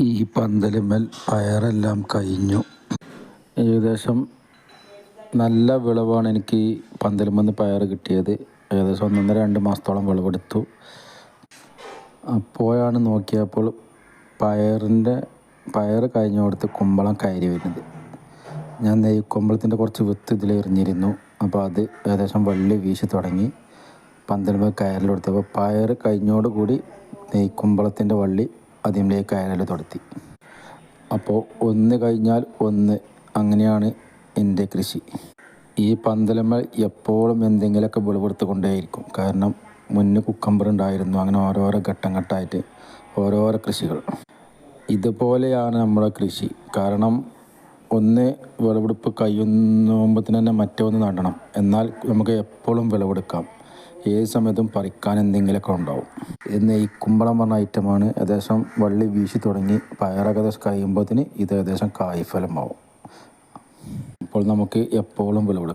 ഈ പന്തലുമ്മൽ പയറെല്ലാം കഴിഞ്ഞു. ഏകദേശം നല്ല വിളവാണ് എനിക്ക് ഈ പന്തലുമെന്ന് പയർ കിട്ടിയത്. ഏകദേശം ഒന്നൊന്നര രണ്ട് മാസത്തോളം വിളവെടുത്തു. അപ്പോഴാണ് നോക്കിയപ്പോൾ പയറിന്റെ പയർ കഴിഞ്ഞോടത്ത് കുമ്പളം കയറി വരുന്നത്. ഞാൻ നെയ്ക്കുമ്പളത്തിന്റെ കുറച്ച് വിത്ത് ഇതിൽ എറിഞ്ഞിരുന്നു. അപ്പോൾ അത് ഏകദേശം വള്ളി വീശി തുടങ്ങി. പന്തലുമ്പോൾ കയറിലെടുത്തപ്പോൾ പയർ കഴിഞ്ഞോടുകൂടി നെയ്ക്കുമ്പളത്തിന്റെ വള്ളി അതിന്റെ അയനൽ തുടത്തി. അപ്പോൾ ഒന്ന് കഴിഞ്ഞാൽ ഒന്ന്. അങ്ങനെയാണ് എന്റെ കൃഷി. ഈ പന്തലമ്മ എപ്പോഴും എന്തെങ്കിലുമൊക്കെ വിളവെടുത്ത് കൊണ്ടേയിരിക്കും. കാരണം മുന്നേ കുക്കമ്പർ ഉണ്ടായിരുന്നു. അങ്ങനെ ഓരോരോ ഘട്ടം ഘട്ടമായിട്ട് ഓരോരോ കൃഷികൾ. ഇതുപോലെയാണ് നമ്മുടെ കൃഷി. കാരണം ഒന്ന് വിളവെടുപ്പ് കഴിയുമ്പോഴത്തിന് തന്നെ മറ്റൊന്ന് നടണം. എന്നാൽ നമുക്ക് എപ്പോഴും വിളവെടുക്കാം. ഏത് സമയത്തും പറിക്കാൻ എന്തെങ്കിലുമൊക്കെ ഉണ്ടാവും. ഇന്ന് ഈ കുമ്പളം പറഞ്ഞ ഐറ്റമാണ് ഏകദേശം വള്ളി വീശി തുടങ്ങി പയറൊക്കെ ഏകദേശം കഴിയുമ്പോഴത്തേന് ഇത് ഏകദേശം കായ്ഫലമാവും. അപ്പോൾ നമുക്ക് എപ്പോഴും വിളവെടുക്കാം